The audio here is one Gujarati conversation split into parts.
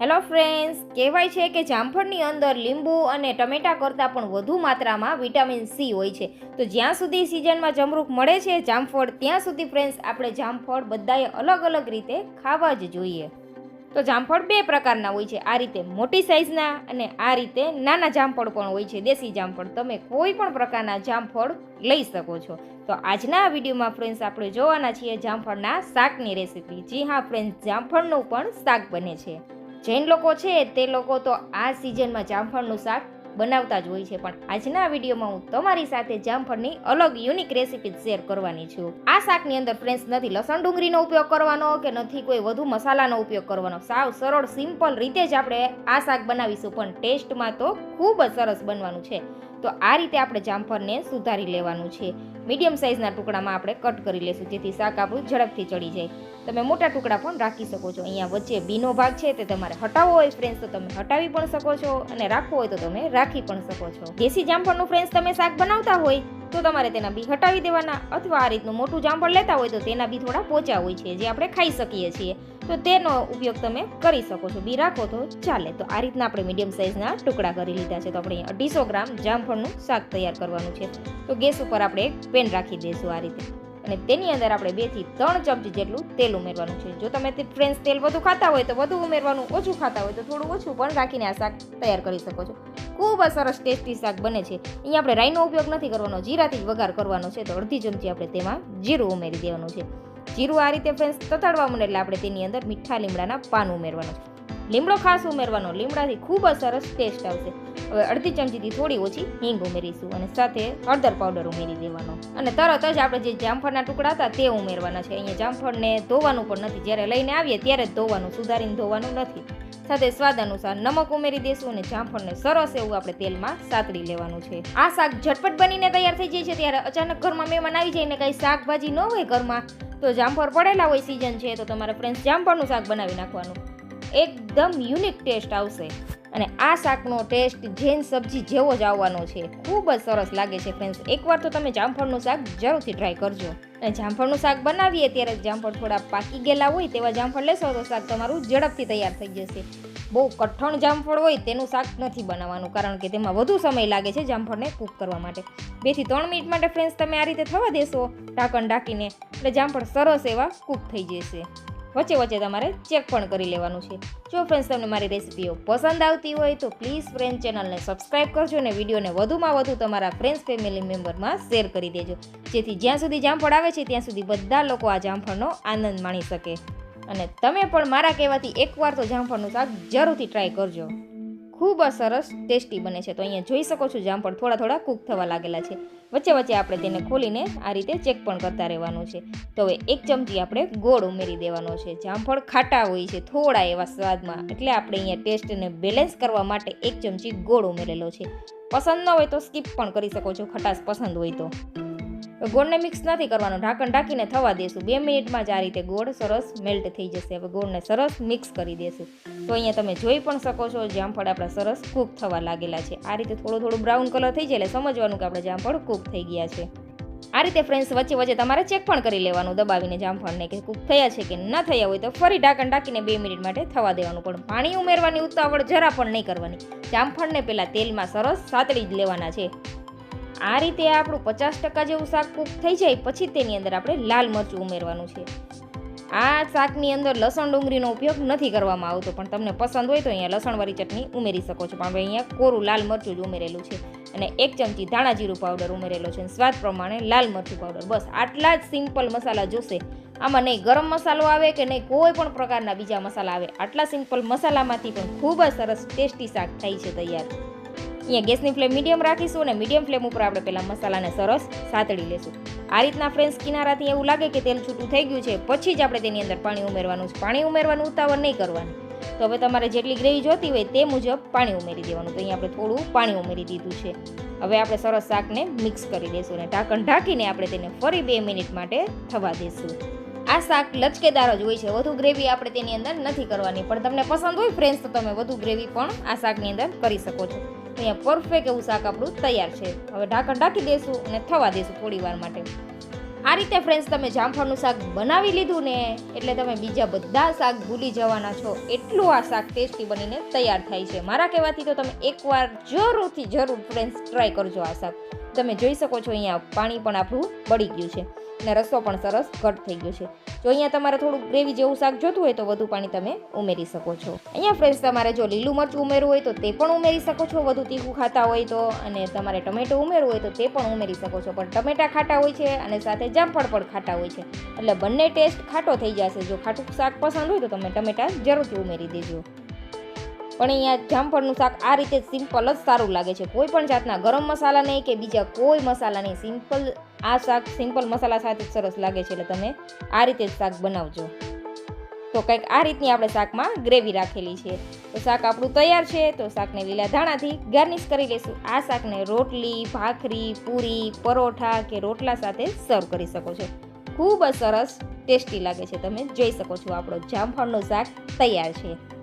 હેલો ફ્રેન્ડ્સ, કહેવાય છે કે જામફળની અંદર લીંબુ અને ટમેટા કરતાં પણ વધુ માત્રામાં વિટામિન સી હોય છે. તો જ્યાં સુધી સિઝનમાં જમરૂખ મળે છે જામફળ, ત્યાં સુધી ફ્રેન્ડ્સ, આપણે જામફળ બધાએ અલગ અલગ રીતે ખાવા જ જોઈએ. તો જામફળ બે પ્રકારના હોય છે. આ રીતે મોટી સાઇઝના અને આ રીતે નાના જામફળ પણ હોય છે. દેશી જામફળ, તમે કોઈ પણ પ્રકારના જામફળ લઈ શકો છો. તો આજના આ વિડીયોમાં ફ્રેન્ડ્સ, આપણે જોવાના છીએ જામફળના શાકની રેસીપી. જી હા ફ્રેન્ડ્સ, જામફળનું પણ શાક બને છે. જૈન લોકો છે, તે લોકો તો આ સિઝનમાં જામફળનું શાક બનાવતા જ હોય છે. પણ આજના વિડીયોમાં હું તમારી સાથે જામફળની અલગ યુનિક રેસીપી શેર કરવાની છું. આ શાકની અંદર ફ્રેન્ડ્સ નથી લસણ ડુંગળીનો ઉપયોગ કરવાનો કે નથી કોઈ વધુ મસાલાનો ઉપયોગ કરવાનો. સાવ સરળ સિમ્પલ રીતે જ આપણે આ શાક બનાવીશું. પણ ટેસ્ટમાં તો ખૂબ જ સરસ બનવાનું છે. તો આ રીતે આપણે જામફળને સુધારી લેવાનું છે. મીડિયમ સાઇઝના ટુકડામાં આપણે કટ કરી લેશું, જેથી શાક આપણું ઝડપથી ચડી જાય. તમે મોટા ટુકડા પણ રાખી શકો છો. અહીંયા વચ્ચે બીનો ભાગ છે, તે તમારે હટાવવો હોય ફ્રેન્ડ્સ તો તમે હટાવી પણ શકો છો અને રાખવો હોય તો તમે રાખી પણ શકો છો. દેશી જામફળનું ફ્રેન્ડ્સ તમે શાક બનાવતા હોય તો તમારે તેના બી હટાવી દેવાના અથવા આ રીતનું મોટું જામફળ લેતા હોય તો તેના બી થોડા પોચા હોય છે, જે આપણે ખાઈ શકીએ છીએ. તો તેનો ઉપયોગ તમે કરી શકો છો, બી રાખો તો ચાલે. તો આ રીતના આપણે મીડિયમ સાઇઝના ટુકડા કરી લીધા છે. તો આપણે અઢીસો ગ્રામ જામફળનું શાક તૈયાર કરવાનું છે. તો ગેસ ઉપર આપણે એક પેન રાખી દઈશું આ રીતે. અને તેની અંદર આપણે બેથી ત્રણ ચમચી જેટલું તેલ ઉમેરવાનું છે. જો તમે તે ફ્રેન્ડ્સ તેલ વધુ ખાતા હોય તો વધુ ઉમેરવાનું, ઓછું ખાતા હોય તો થોડું ઓછું પણ રાખીને આ શાક તૈયાર કરી શકો છો. ખૂબ જ સરસ ટેસ્ટી શાક બને છે. અહીંયા આપણે રાઈનો ઉપયોગ નથી કરવાનો, જીરાથી જ વઘાર કરવાનો છે. તો અડધી ચમચી આપણે તેમાં જીરું ઉમેરી દેવાનું છે. જીરું આ રીતે ફ્રેન્ડ્સ તતડવા મને એટલે આપણે તેની અંદર મીઠા લીમડાના પાન ઉમેરવાનું છે. લીમડો ખાસ ઉમેરવાનો, લીમડાથી ખૂબ જ સરસ ટેસ્ટ આવશે. હવે અડધી ચમચીથી થોડી ઓછી હિંગ ઉમેરીશું અને સાથે હળદર પાવડર ઉમેરી દેવાનો. અને તરત જ આપણે જે જામફળના ટુકડા હતા તે ઉમેરવાના છે. અહીંયા જામફળને ધોવાનું પણ નથી. જ્યારે લઈને આવીએ ત્યારે જ ધોવાનું, સુધારીને ધોવાનું નથી. સાથે સ્વાદ અનુસાર નમક ઉમેરી દેશું અને જામફળને સરસ એવું આપણે તેલમાં સાતડી લેવાનું છે. આ શાક ઝટપટ બનીને તૈયાર થઈ જાય છે ત્યારે અચાનક ઘરમાં મહેમાન આવી જાય ને કંઈ શાકભાજી ન હોય ઘરમાં, તો જામફળ પડેલા હોય સિઝન છે, તો તમારે ફ્રેન્ડ્સ જામફળનું શાક બનાવી નાખવાનું. એકદમ યુનિક ટેસ્ટ આવશે. અને આ શાકનો ટેસ્ટ જૈન સબ્જી જેવો જ આવવાનો છે. ખૂબ જ સરસ લાગે છે ફ્રેન્ડ્સ એકવાર તો તમે જામફળનું શાક જરૂરથી ટ્રાય કરજો. અને જામફળનું શાક બનાવીએ ત્યારે જામફળ થોડા પાકી ગયેલા હોય તેવા જામફળ લેશો તો શાક તમારું ઝડપથી તૈયાર થઈ જશે. બહુ કઠણ જામફળ હોય તેનું શાક નથી બનાવવાનું કારણ કે તેમાં વધુ સમય લાગે છે જામફળને કૂક કરવા માટે. બેથી ત્રણ મિનિટ માટે ફ્રેન્ડ્સ તમે આ રીતે થવા દેશો. ઢાંકણ ઢાંકીને એટલે જામફળ સરસ એવા કૂક થઈ જશે. વચ્ચે વચ્ચે તમારે ચેક પણ કરી લેવાનું છે. જો ફ્રેન્ડ્સ તમને મારી રેસિપીઓ પસંદ આવતી હોય તો પ્લીઝ ફ્રેન્ડ ચેનલને સબસ્ક્રાઈબ કરજો અને વિડીયોને વધુમાં વધુ તમારા ફ્રેન્ડ્સ ફેમિલી મેમ્બરમાં શેર કરી દેજો. જેથી જ્યાં સુધી જામફળ આવે છે, ત્યાં સુધી બધા લોકો આ જામફળનો આનંદ માણી શકે. અને તમે પણ મારા કહેવાથી એકવાર તો જામફળનું શાક જરૂરથી ટ્રાય કરજો. ખૂબ જ સરસ ટેસ્ટી બને છે. તો અહીંયા જોઈ શકો છો જામફળ થોડા થોડા કૂક થવા લાગેલા છે. વચ્ચે વચ્ચે આપણે તેને ખોલીને આ રીતે ચેક પણ કરતા રહેવાનું છે. તો હવે એક ચમચી આપણે ગોળ ઉમેરી દેવાનો છે. જામફળ ખાટા હોય છે, થોડા એવા સ્વાદમાં. એટલે આપણે અહીંયા ટેસ્ટને બેલેન્સ કરવા માટે એક ચમચી ગોળ ઉમેરેલો છે. પસંદ ન હોય તો સ્કીપ પણ કરી શકો છો, ખટાશ પસંદ હોય તો. ગોળને મિક્સ નથી કરવાનું. ઢાંકણ ઢાંકીને થવા દેશું. બે મિનિટમાં જ આ રીતે ગોળ સરસ મેલ્ટ થઈ જશે. હવે ગોળને સરસ મિક્સ કરી દેશું. તો અહીંયા તમે જોઈ પણ શકો છો, જામફળ આપણા સરસ કૂક થવા લાગેલા છે. આ રીતે થોડું થોડું બ્રાઉન કલર થઈ જાય એટલે સમજવાનું કે આપણે જામફળ કૂક થઈ ગયા છે. આ રીતે ફ્રેન્ડ્સ વચ્ચે વચ્ચે તમારે ચેક પણ કરી લેવાનું, દબાવીને જામફળને કે કૂક થયા છે કે ન થયા હોય તો ફરી ઢાંકણ ઢાંકીને બે મિનિટ માટે થવા દેવાનું. પણ પાણી ઉમેરવાની ઉતાવળ જરા પણ નહીં કરવાની. જામફળને પહેલાં તેલમાં સરસ સાતળી જ લેવાના છે. આ રીતે આપણું પચાસ ટકા જેવું શાક કૂક થઈ જાય, પછી તેની અંદર આપણે લાલ મરચું ઉમેરવાનું છે. આ શાકની અંદર લસણ ડુંગળીનો ઉપયોગ નથી કરવામાં આવતો, પણ તમને પસંદ હોય તો અહીંયા લસણવાળી ચટણી ઉમેરી શકો છો. પણ અહીંયા કોરું લાલ મરચું જ ઉમેરેલું છે અને એક ચમચી ધાણા જીરું પાવડર ઉમેરેલો છે અને સ્વાદ પ્રમાણે લાલ મરચું પાવડર. બસ, આટલા જ સિમ્પલ મસાલા જોશે. આમાં નહીં ગરમ મસાલો આવે કે નહીં કોઈ પણ પ્રકારના બીજા મસાલા આવે. આટલા સિમ્પલ મસાલામાંથી પણ ખૂબ જ સરસ ટેસ્ટી શાક થાય છે તૈયાર. અહીંયા ગેસની ફ્લેમ મીડિયમ રાખીશું અને મીડિયમ ફ્લેમ ઉપર આપણે પહેલાં મસાલાને સરસ સાતળી લેશું. આ રીતના ફ્રેન્ડ્સ, કિનારાથી એવું લાગે કે તેલ છૂટું થઈ ગયું છે, પછી જ આપણે તેની અંદર પાણી ઉમેરવાનું છે. પાણી ઉમેરવાનું ઉતાવળ નહીં કરવાનું. તો હવે તમારે જેટલી ગ્રેવી જોતી હોય તે મુજબ પાણી ઉમેરી દેવાનું. તો અહીંયા આપણે થોડું પાણી ઉમેરી દીધું છે. હવે આપણે સરસ શાકને મિક્સ કરી દઈશું અને ઢાંકણ ઢાંકીને આપણે તેને ફરી બે મિનિટ માટે થવા દઈશું આ શાક લચકેદાર જ હોય છે. વધુ ગ્રેવી આપણે તેની અંદર નથી કરવાની. પણ તમને પસંદ હોય ફ્રેન્ડ્સ, તો તમે વધુ ગ્રેવી પણ આ શાકની અંદર કરી શકો છો. અહીંયા પરફેક્ટ એવું શાક આપણું તૈયાર છે. હવે ઢાંકણ ઢાંકી દઈશું અને થવા દઈશું થોડી વાર માટે. આ રીતે ફ્રેન્ડ્સ તમે જામફળનું શાક બનાવી લીધું ને એટલે તમે બીજા બધા શાક ભૂલી જવાના છો. એટલું આ શાક ટેસ્ટી બનીને તૈયાર થાય છે. મારા કહેવાથી તો તમે એકવાર જરૂરથી જરૂર ફ્રેન્ડ્સ ટ્રાય કરજો આ શાક. તમે જોઈ શકો છો અહીંયા પાણી પણ આપણું બળી ગયું છે. અને રસો પણ સરસ ઘટ થઈ ગયો છે. જો અહીંયા તમારે થોડું ગ્રેવી જેવું શાક જોતું હોય તો વધુ પાણી તમે ઉમેરી શકો છો. અહીંયા ફ્રેન્ડ્સ, તમારે જો લીલું મરચું ઉમેરવું હોય તો તે પણ ઉમેરી શકો છો. વધુ તીખું ખાતા હોય તો અને તમારે ટમેટું ઉમેરવું હોય તો તે પણ ઉમેરી શકો છો. પણ ટમેટા ખાટા હોય છે અને સાથે જામફળ પણ ખાટા હોય છે. એટલે બંને ટેસ્ટ ખાટો થઈ જશે. જો ખાટું શાક પસંદ હોય તો તમે ટમેટા જરૂરથી ઉમેરી દેજો. પણ અહીંયા જામફળનું શાક આ રીતે સિમ્પલ જ સારું લાગે છે. કોઈ પણ જાતના ગરમ મસાલા નહીં કે બીજા કોઈ મસાલા નહીં સિમ્પલ આ શાક સિમ્પલ મસાલા સાથે જ સરસ લાગે છે એટલે તમે આ રીતે જ શાક બનાવજો. તો કંઈક આ રીતની આપણે શાકમાં ગ્રેવી રાખેલી છે. તો શાક આપણું તૈયાર છે, તો શાકને લીલા ધાણાથી ગાર્નિશ કરી લઈશું આ શાકને રોટલી, ભાખરી, પૂરી, પરોઠા કે રોટલા સાથે સર્વ કરી શકો છો. ખૂબ જ સરસ, ટેસ્ટી લાગે છે. તમે જોઈ શકો છો આપણો જામફળનું શાક તૈયાર છે.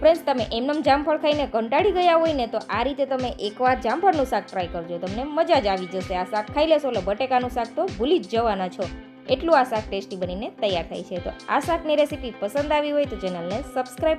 ફ્રેન્ડ્સ, તમે એમનેમ જામફળ ખાઈને કંટાળી ગયા હોય ને, તો આ રીતે તમે એકવાર જામફળનું શાક ટ્રાય કરજો. તમને મજા જ આવી જશે. આ શાક ખાઈ લેશો એટલે બટેકાનું શાક તો ભૂલી જ જવાના છો. એટલું આ શાક ટેસ્ટી બનીને તૈયાર થાય છે. તો આ શાકની રેસીપી પસંદ આવી હોય તો ચેનલને સબસ્ક્રાઈબ